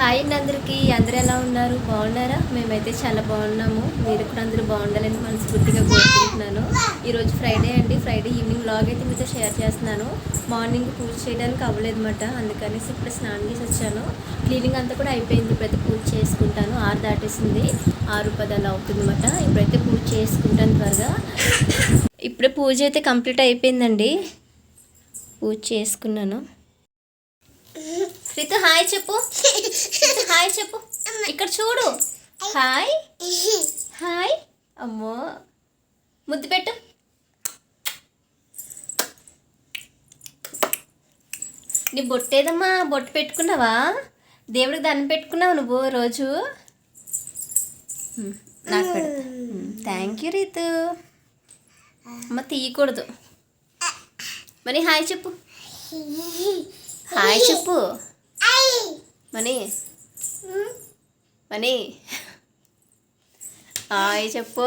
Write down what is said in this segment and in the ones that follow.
Hi అండి అందరికీ. అందరూ ఎలా ఉన్నారు? బాగున్నారా? మేమైతే చాలా బాగున్నాము. మీరు కూడా అందరూ బాగుండాలని మనస్ఫూర్తిగా కోరుకుంటున్నాను. ఈరోజు ఫ్రైడే అండి. ఫ్రైడే ఈవినింగ్ లాగ్ అయితే మీతో షేర్ చేస్తున్నాను. మార్నింగ్ పూజ చేయడానికి అవ్వలేదన్నమాట. అందుకనేసి ఇప్పుడు స్నానం చేసి వచ్చాను. క్లీనింగ్ అంతా కూడా అయిపోయింది. ఇప్పుడైతే పూజ చేసుకుంటాను. ఆరు దాటేసింది. ఆరు పదాలు అలా అవుతుంది ఇప్పుడైతే పూజ చేసుకుంటాను త్వరగా. ఇప్పుడే పూజ అయితే కంప్లీట్ అయిపోయిందండి. పూజ చేసుకున్నాను. రితు హాయ్ చెప్పు. హాయ్ చెప్పు. ఇక్కడ చూడు. హాయ్. హాయ్. అమ్మో. ముద్దు పెట్టు. నీ బొట్టేదమ్మా బొట్టు పెట్టుకున్నావా? దేవుడికి దండం పెట్టుకున్నావు నువ్వు రోజు. నాకు పెడతా. Thank you Ritu. అమ్మ తీయకూడదు. మరి హాయ్ చెప్పు. హాయ్ చెప్పు. మనీ. మనీ. హాయ్ చెప్పు.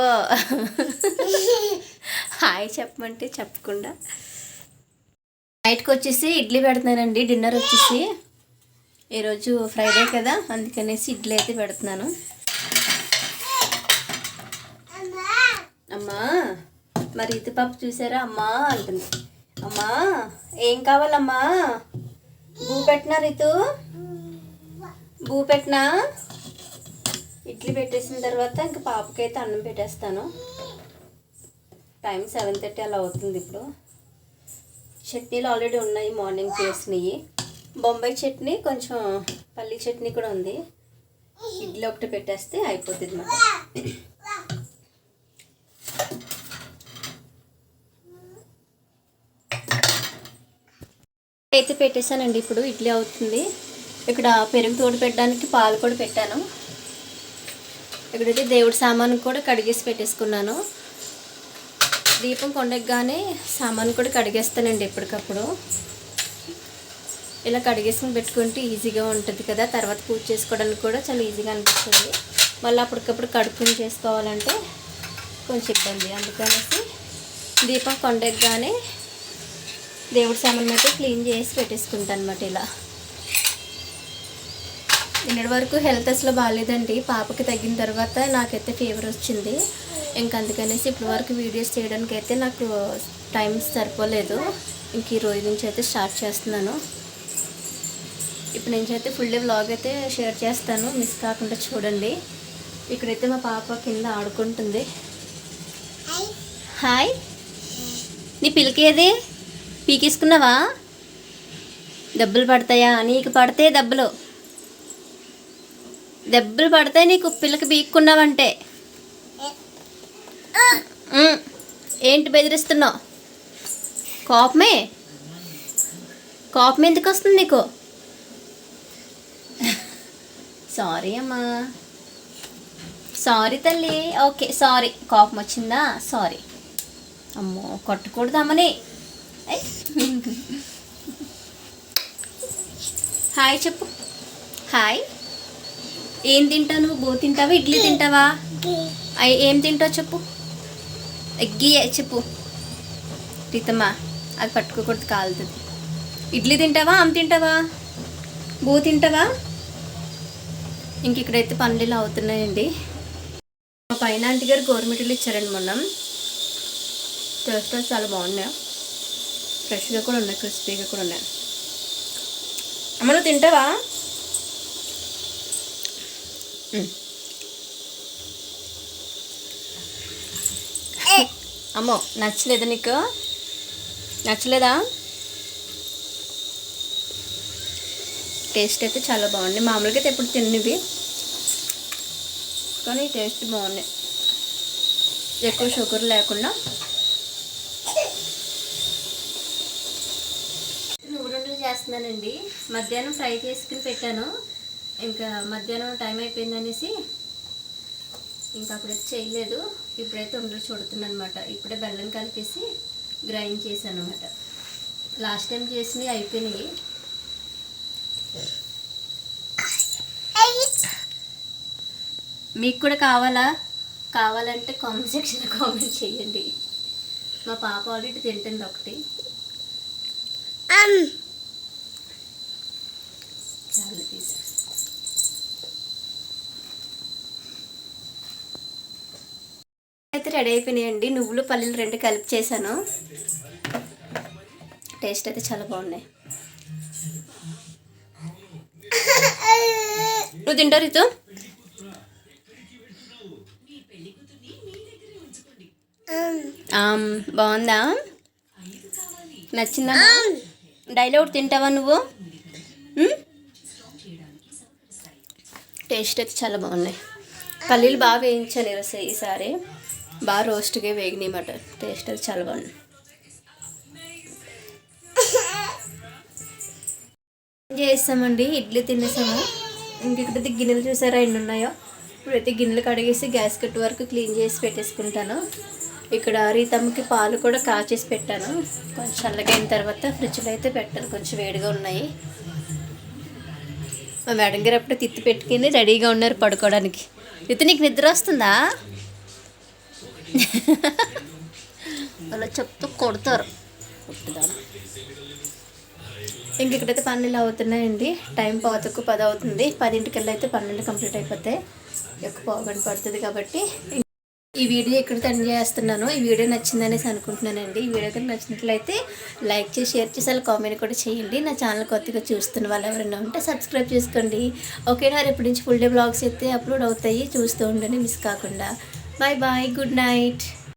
హాయ్ చెప్పమంటే చెప్పకుండా. నైట్కి వచ్చేసి ఇడ్లీ పెడుతున్నానండి డిన్నర్ వచ్చేసి. ఈరోజు ఫ్రైడే కదా అందుకనేసి ఇడ్లీ అయితే పెడుతున్నాను. అమ్మా మరి ఇది పప్పు చూసారా? అమ్మా అంటుంది. అమ్మా ఏం కావాలమ్మా? భూ పెట్టినా రితు? భూ పెట్టినా? ఇడ్లీ పెట్టేసిన తర్వాత ఇంకా పాపకైతే అన్నం పెట్టేస్తాను. టైం సెవెన్ థర్టీ అలా అవుతుంది ఇప్పుడు. చట్నీలు ఆల్రెడీ ఉన్నాయి మార్నింగ్ చేసినవి బొంబాయి చట్నీ కొంచెం పల్లి చట్నీ కూడా ఉంది. ఇడ్లీ ఒకటి పెట్టేస్తే అయిపోతుంది మాట అయితే పెట్టేశానండి ఇప్పుడు ఇడ్లీ అవుతుంది. ఇక్కడ పెరుగు తోడు పెట్టడానికి పాలు కూడా పెట్టాను. ఇక్కడైతే దేవుడి సామాను కూడా కడిగేసి పెట్టేసుకున్నాను. దీపం కొండగానే సామాను కూడా కడిగేస్తానండి ఎప్పటికప్పుడు. ఇలా కడిగేసుకుని పెట్టుకుంటే ఈజీగా ఉంటుంది కదా తర్వాత పూజ చేసుకోవడానికి కూడా చాలా ఈజీగా అనిపిస్తుంది. మళ్ళీ అప్పటికప్పుడు కడుక్కుని చేసుకోవాలంటే కొంచెం ఇబ్బంది. అందుకనేసి దీపం కొండగానే దేవుడి సామాన్ అయితే క్లీన్ చేసి పెట్టేసుకుంటాను అనమాట ఇలా. నిన్నటి వరకు హెల్త్ అసలు బాగాలేదండి. పాపకి తగ్గిన తర్వాత నాకైతే ఫీవర్ వచ్చింది. ఇంక అందుకనేసి ఇప్పటి వరకు వీడియోస్ చేయడానికి అయితే నాకు టైం సరిపోలేదు. ఇంక ఈ రోజు నుంచి అయితే స్టార్ట్ చేస్తున్నాను. ఇప్పుడు నుంచి అయితే ఫుల్ డే వ్లాగ్ అయితే షేర్ చేస్తాను. మిస్ కాకుండా చూడండి. ఇక్కడైతే మా పాప కింద ఆడుకుంటుంది. హాయ్. నీ పిలికేది? ఏది పీకేసుకున్నావా? దెబ్బలు పడతాయా? నీకు పడితే దెబ్బలు. దెబ్బలు పడతాయి నీకు పిల్లకి పీక్కున్నావంటే. ఏంటి బెదిరిస్తున్నావు? కోపమే? కోపం ఎందుకు వస్తుంది నీకు? సారీ అమ్మా. సారీ తల్లి. Okay sorry. కోపం వచ్చిందా? సారీ. అమ్మో కొట్టకూడదు అమ్మని హాయ్ చెప్పు. హాయ్. ఏం తింటావు నువ్వు? బో తింటావా? ఇడ్లీ తింటావా? ఏం తింటావు చెప్పు. ఎగ్గి చెప్పు. ప్రీతమ్మా అది పట్టుకోకూడదు కాలుతుంది. ఇడ్లీ తింటావా? ఆమె తింటావా? బో తింటావా? ఇంక ఇక్కడైతే పనులు ఇలా అవుతున్నాయండి. మా పైన ఆంటీ గారు గవర్నమెంట్లు ఇచ్చారండి మొన్న. టేస్ట్ చాలా బాగున్నాయి. ఫ్రెష్గా కూడా ఉన్నాయి క్రిస్పీగా కూడా ఉన్నాయి. అమ్మ నువ్వు తింటావా అమ్మో నచ్చలేదా నీకు? నచ్చలేదా? టేస్ట్ అయితే చాలా బాగుంది. మామూలుగా అయితే ఎప్పుడు తిన్నవి. కానీ టేస్ట్ బాగున్నాయి. ఎక్కువ షుగర్ లేకుండా చేస్తున్నానండి. మధ్యాహ్నం ఫ్రై చేసుకుని పెట్టాను. ఇంకా మధ్యాహ్నం టైం అయిపోయింది అనేసి ఇంకా అప్పుడైతే చేయలేదు. ఇప్పుడైతే ఉండలు చూడుతున్నాను అనమాట ఇప్పుడే బెల్లం కలిపేసి గ్రైండ్ చేశాను అనమాట లాస్ట్ టైం చేసినవి అయిపోయినాయి. మీకు కూడా కావాలా? కావాలంటే కామెంట్ సెక్షన్లో కామెంట్ చేయండి. మా పాప ఆల్రెడీ తింటుంది ఒకటి. చాలు అయితే రెడీ అయిపోయినాయండి. నువ్వులు పల్లీలు రెండు కలిపి చేశాను. టేస్ట్ అయితే చాలా బాగున్నాయి. నువ్వు తింటావు ఇతో బాగుందా? నచ్చిందా? డైలీ ఒకటి తింటావా నువ్వు? టేస్ట్ అయితే చాలా బాగున్నాయి. పల్లీలు బాగా వేయించాను ఈరోజు ఈసారి. బాగా రోస్ట్గా వేగినాయి మటన్ టేస్ట్ అయితే చాలా బాగుంది. చేస్తామండి? ఇడ్లీ తినేసాము. ఇంకెక్కడైతే గిన్నెలు చూసారా ఎన్ని ఉన్నాయో? ఇప్పుడైతే గిన్నెలు కడిగేసి గ్యాస్ కట్ వరకు క్లీన్ చేసి పెట్టేసుకుంటాను. ఇక్కడ రీతమ్మకి పాలు కూడా కాచేసి పెట్టాను. కొంచెం చల్లగా అయిన తర్వాత ఫ్రిడ్జ్లో అయితే పెట్టాను. కొంచెం వేడిగా ఉన్నాయి. మా మేడం గారు అప్పుడే తిత్తి పెట్టుకుని రెడీగా ఉన్నారు పడుకోవడానికి. ఇది నీకు నిద్ర వస్తుందా? అలా చెప్తూ కొడతారు. కొట్టుదాను ఇంక ఇక్కడైతే పన్నెండు అవుతున్నాయండి. టైం పావుతకు పది అవుతుంది. పదింటికల్లా అయితే పన్నెండు కంప్లీట్ అయిపోతాయి. ఎక్కువ పావుగంట పడుతుంది కాబట్టి ఈ వీడియో ఇక్కడ ఎండ్ చేస్తున్నాను. ఈ వీడియో నచ్చిందనేసి అనుకుంటున్నానండి. ఈ వీడియో కనుక నచ్చినట్లయితే లైక్ చేసి షేర్ చేసి అలా కామెంట్ కూడా చేయండి. నా ఛానల్ కొత్తగా చూస్తున్న వాళ్ళు ఎవరైనా ఉంటే సబ్స్క్రైబ్ చేసుకోండి. ఓకేనా రేపటి నుంచి ఫుల్ డే బ్లాగ్స్ అయితే అప్లోడ్ అవుతాయి. చూస్తూ ఉండండి మిస్ కాకుండా. Bye bye good night